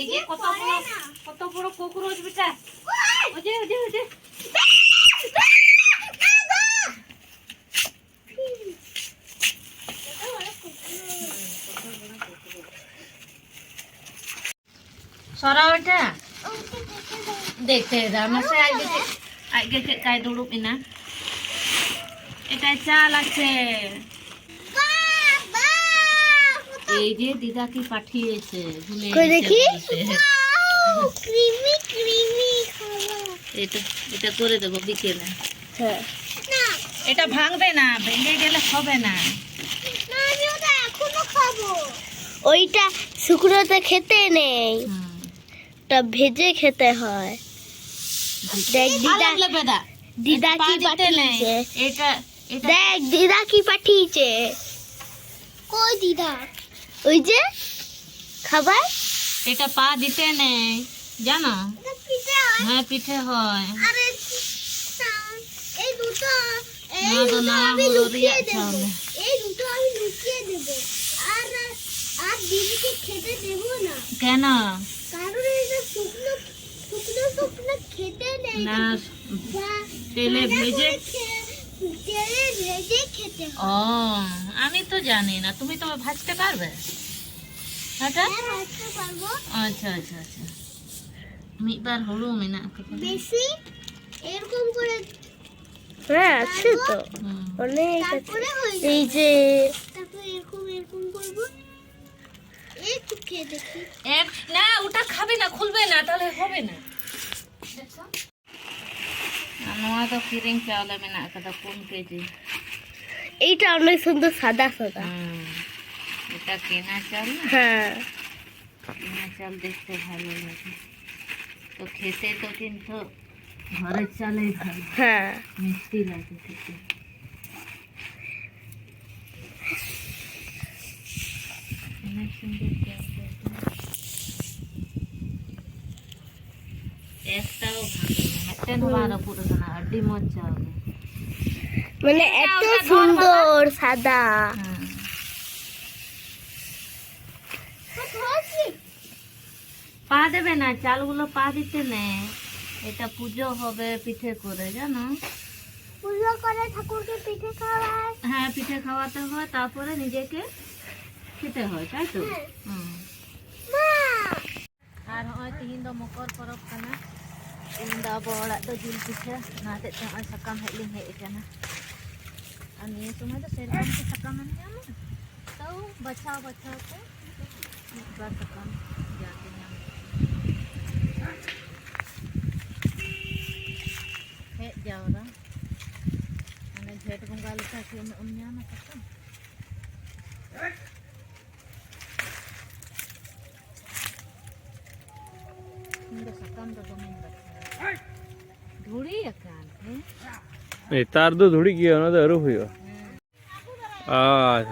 এই যে কত বড় কত বড় কোকরোচ বেটা। যে, ওই যে সরাও এটা দেখতে সে আগে আগে দুড়ুব ইনা এটা চাল আছে। এই যে দিদা কি পাঠিয়েছে? ভুলে দেখি? ক্রিমি ক্রিমি এটা এটা করে দেবো বিকেলে। হ্যাঁ। এটা ভাঙবে না ভেঙে গেলে হবে না। না আমি ওটা এখনও খাব। ওইটা শুকনোতে খেতে নেই। ওটা ভেজে খেতে হয়। দেখ দিদা দিদা। কি নেই। পাঠিয়েছে? এটা এটা দেখ দিদা কি পাঠিয়েছে? কই দিদা? ওই যে খাবার? এটা পা দিতে নেই জানো? হ্যাঁ। পিঠে হয়। কেন? তেলে ভাজা ভেজে করে খে- তেলে ভেজে খেতে হয় ও আমি তো জানি না। তুমি তো ভাজতে পারবে? হ্যাঁ, আচ্ছা আচ্ছা আচ্ছা। মিবার হলো মেনা বেশি এরকম করে হ্যাঁ আছে তো। হুম। অনেক তারপরে এই যে তারপরে এরকম এরকম করব। একটু খেয়ে দেখি। এক না ওটা খাবে না খুলবে না তাহলে হবে না। তো কিরিং চাউলে মেনা কাদা কোন কেজি এইটা অনেক সুন্দর সাদা সাদা। এটা কেনা চাল হ্যাঁ। কেনা চাল দেখতে ভালো লাগে। তো খেতে তো কিন্তু ঘরের চালেই ভালো। হ্যাঁ। মিষ্টি লাগে খেতে। অনেক সুন্দর একটাও না একটা পুরো না আড্ডি মজা চাল। মানে এত সুন্দর সাদা। পা দেবে না চালগুলো পা দিতে নেই এটা পুজো হবে পিঠে করে জানো? পুজো করে ঠাকুরকে পিঠে খাওয়ায়। হ্যাঁ পিঠে খাওয়াতে হয় তারপরে নিজেকে খেতে হয় তাই তো? হ্যাঁ। আর হয় তিন দো মকর পরব কানা। ইন্দা দো তো জিল পিঠে নাতে নয় সাকাম হেলিং হেজ কানা ᱞᱤᱧ ᱦᱮᱡ ᱟᱠᱟᱱᱟ ᱟᱨ ᱱᱤᱭᱟᱹ ᱥᱚᱢᱚᱭ ᱫᱚ ᱥᱮᱨᱚᱠᱚᱢ ᱠᱤ ᱥᱟᱠᱟᱢ ᱮᱢ ᱧᱟᱢᱟ ᱛᱟᱣ ᱵᱟᱪᱷᱟᱣ ᱵᱟᱪᱷᱟᱣ ᱛᱮ ᱢᱤᱫ ᱵᱟᱨ ᱥᱟᱠᱟᱢ ᱡᱟᱜᱮ ᱧᱟᱢ ᱦᱮᱡ ᱡᱟᱣᱨᱟ ᱢᱟᱱᱮ ᱡᱷᱮᱸᱴ ᱵᱚᱸᱜᱟ ᱞᱮᱠᱟ ᱠᱤ ᱩᱱᱟᱹᱜ ᱮᱢ ᱧᱟᱢᱟ એ તાર તો ધૂડી ગયો એનો તો હરું ગયો હા.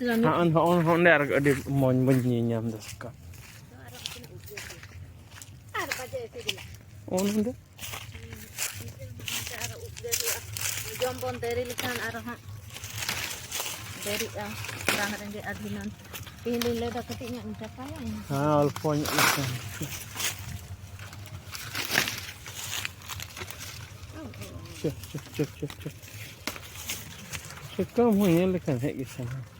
Haon haon haon deh di mon bunyinya amda suka. On deh. Jompon dari lisan arah dari ya, ah orang orang di adinan. Pilih leda ketiknya udah kaya. Ah, alfonya. Cek cek cek cek cek. Cek kamu yang lekan hek di sana.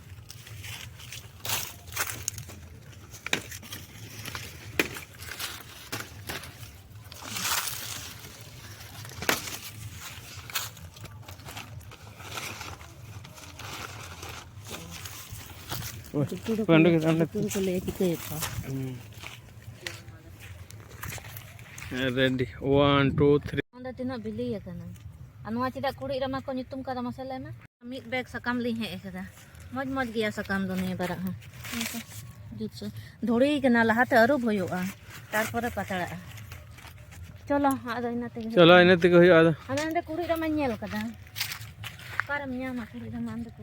Ready 1 2 3 ᱚᱸᱰᱟ ᱛᱤᱱᱟᱹᱜ ᱵᱤᱞᱤ ᱟᱠᱟᱱᱟ ᱟᱨ ᱱᱚᱣᱟ ᱪᱮᱫᱟᱜ ᱠᱩᱲᱤ ᱨᱮᱢᱟ ᱠᱚ ᱧᱩᱛᱩᱢ ᱠᱟᱫᱟ ᱢᱟᱥᱮ ᱞᱟᱹᱭ ᱢᱮ ᱢᱤᱫ ᱵᱮᱜᱽ ᱥᱟᱠᱟᱢ ᱞᱤᱧ ᱦᱮᱡ ᱟᱠᱟᱫᱟ ᱢᱚᱡᱽ ᱢᱚᱡᱽ ᱜᱮᱭᱟ ᱥᱟᱠᱟᱢ ᱫᱚ ᱱᱤᱭᱟᱹ ᱵᱟᱨᱟᱜ ᱦᱚᱸ ᱡᱩᱛ ᱥᱮ ᱫᱷᱩᱲᱤ ᱠᱟᱱᱟ ᱞᱟᱦᱟᱛᱮ ᱟᱹᱨᱩᱵ ᱦᱩᱭᱩᱜᱼᱟ ᱛᱟᱨᱯᱚᱨᱮ ᱯᱟᱛᱲᱟᱜᱼᱟ ᱪᱚᱞᱚ ᱟᱫᱚ ᱤᱱᱟᱹ ᱛᱮᱜᱮ ᱪᱚᱞᱚ ᱤᱱᱟᱹ ᱛᱮᱜᱮ ᱦᱩᱭᱩᱜᱼᱟ ᱟᱫᱚ ᱟᱫᱚ ᱚᱸᱰᱮ ᱠᱩᱲᱤ ᱨᱮᱢᱟᱧ ᱧᱮᱞ ᱠᱟᱫᱟ ᱚᱠᱟᱨᱮᱢ ᱧᱟᱢᱟ ᱠᱩᱲᱤ ᱨᱮᱢᱟ ᱚᱸᱰᱮ ᱠᱚ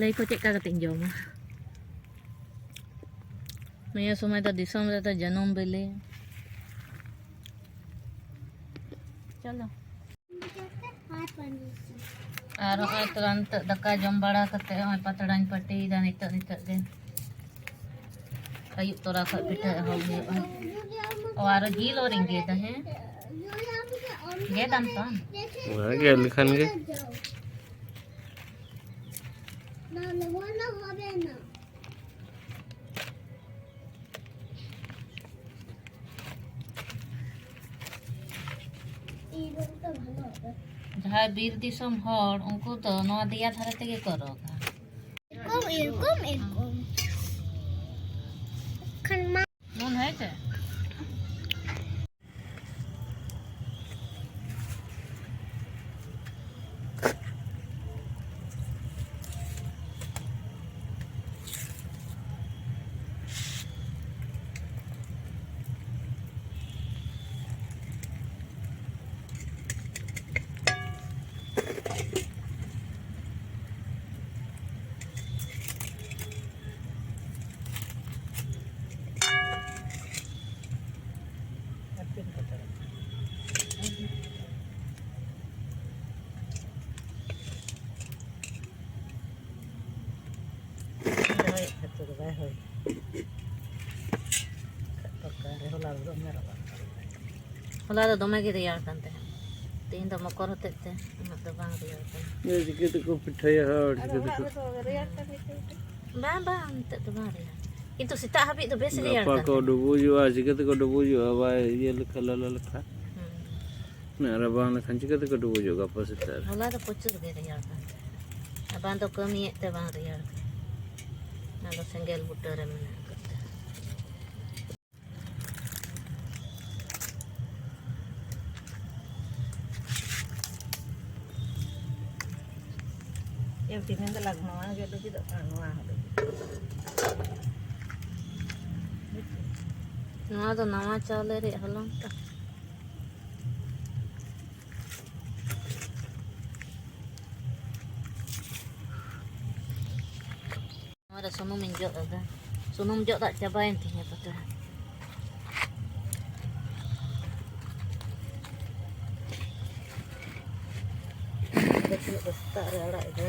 ᱞᱟᱹᱭ ᱠᱚ ᱪᱮᱫᱠᱟ ᱠᱟᱛᱮᱧ ᱡᱚᱢᱟ ᱱᱤᱭᱟᱹ ᱥᱚᱢᱚᱭ ᱫᱚ ᱫᱤᱥᱚᱢ ᱨᱮᱫᱚ ᱡᱟᱱᱟᱢ ᱵᱮᱞᱮ ᱪᱚᱞᱚ ᱟᱨ ᱱᱚᱜᱼᱚᱭ ᱛᱚ ᱱᱤᱛᱚᱜ ᱫᱟᱠᱟ ᱡᱚᱢ ᱵᱟᱲᱟ ᱠᱟᱛᱮ ᱱᱚᱜᱼᱚᱭ ᱯᱟᱛᱲᱟᱧ ᱯᱟᱹᱴᱤᱭᱮᱫᱟ ᱱᱤᱛᱚᱜ ᱱᱤᱛᱚᱜ ᱜᱮ ᱟᱹᱭᱩᱵ ᱛᱚᱨᱟ ᱠᱷᱚᱡ ᱯᱤᱴᱷᱟᱹ ᱮᱦᱚᱵ ᱦᱩᱭᱩᱜᱼᱟ ᱚ ᱟᱨᱚ ᱡᱤᱞ ᱦᱚᱸ ᱨᱤᱸᱜᱮᱫᱟ ᱦᱮᱸ ᱜᱮᱫᱟᱢ ᱛᱚ ᱜᱮᱫ ᱞᱮᱠᱷᱟᱱ ᱜᱮ হবে না। বীর দিশম হর উনকু তো নোয়া দিয়া ধারে থেকে করো। এরকম এরকম এরকম। ᱦᱚᱞᱟ ᱫᱚ ᱫᱚᱢᱮ ᱜᱮ ᱨᱮᱭᱟᱲ ᱠᱟᱱ ᱛᱟᱦᱮᱸᱫ ᱛᱮᱦᱮᱧ ᱫᱚ ᱢᱚᱠᱚᱨ ᱦᱚᱛᱮᱡ ᱛᱮ ᱩᱱᱟᱹᱜ ᱫᱚ ᱵᱟᱝ ᱨᱮᱭᱟᱲ ᱠᱟᱱᱟ ᱪᱤᱠᱟᱹ ᱛᱮᱠᱚ ᱯᱤᱴᱷᱟᱹᱭᱟ ᱦᱚᱲ ᱪᱤᱠᱟᱹ ᱛᱮᱠᱚ ᱨᱮᱭᱟᱲ ᱠᱟᱱ ᱵᱟᱝ ᱵᱟᱝ ᱱᱤᱛᱚᱜ ᱫᱚ ᱵᱟᱝ ᱨᱮᱭᱟᱲ ᱠᱤᱱᱛᱩ ᱥᱮᱛᱟᱜ ᱦᱟᱹᱵᱤᱡ ᱫᱚ ᱵᱮᱥ ᱨᱮᱭᱟᱲ ᱠᱟᱱᱟ ᱜᱟᱯᱟ ᱠᱚ ᱰᱩᱵᱩᱡᱚᱜᱼᱟ ᱪᱤᱠᱟᱹ ᱛᱮᱠᱚ ᱰᱩᱵᱩᱡᱚᱜᱼᱟ ᱵᱟᱭ ᱤᱭᱟᱹ ᱞᱮᱠᱟ ᱞᱚᱞᱚ ᱞᱮᱠᱟ ᱩᱱᱟᱹᱜ ᱨᱟᱵᱟᱝ ᱞᱮᱠᱷᱟᱱ ᱪᱤᱠᱟᱹ ᱛᱮᱠᱚ ᱰᱩᱵᱩᱡᱚᱜᱼᱟ ᱜᱟᱯᱟ ᱥᱮᱛᱟᱜ ᱨᱮ ᱦᱚᱞᱟ ᱫᱚ ᱯᱨᱚᱪᱩᱨ ᱜᱮ ᱨᱮᱭᱟᱲ ᱠᱟᱱ ᱛᱟᱦᱮᱸᱫ ᱵᱟᱝ ᱫᱚ ᱠᱟᱹᱢᱤᱭᱮᱫ ᱛᱮ ᱵᱟᱝ ᱨᱮᱭᱟᱲ ᱠᱟᱱᱟ ᱚᱱᱟ ᱫᱚ ᱥᱮᱸᱜᱮᱞ ᱵᱩᱴᱟᱹ ᱨᱮ ᱢᱮᱱᱟᱜᱼᱟ Everything yang telah mau aja dulu gitu kan wah. Nah, tuh nama cawle re halong tak. Ada sunum menjok ada. Sunum menjok tak cobain tinya betul. Kita tidak besar ya lah itu.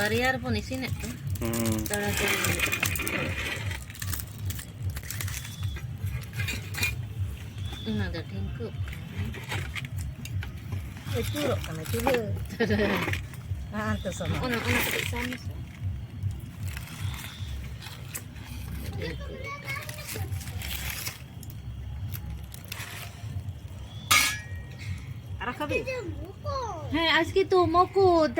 Barrier pun di sini tuh. Hmm. Kalau ada tingkup. Itu loh, karena itu loh. Nah, itu sama. Oh, nah, anak kecil sama. Arah kabi. Hei, aski tu moku.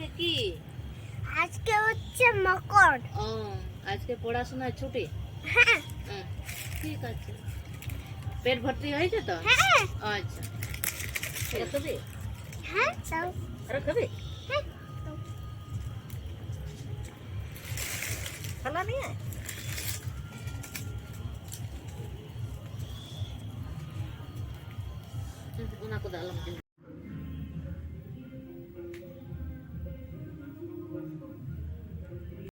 আজকে কি আজকে হচ্ছে মকর ও আজকে পড়াশোনা ছুটি হ্যাঁ ঠিক আছে পেট ভর্তি হয়েছে তো হ্যাঁ আচ্ছা রাখো দে হ্যাঁ দাও রাখো দে হ্যাঁ খানা নিয়ে ওনাকে দালাম কিন্তু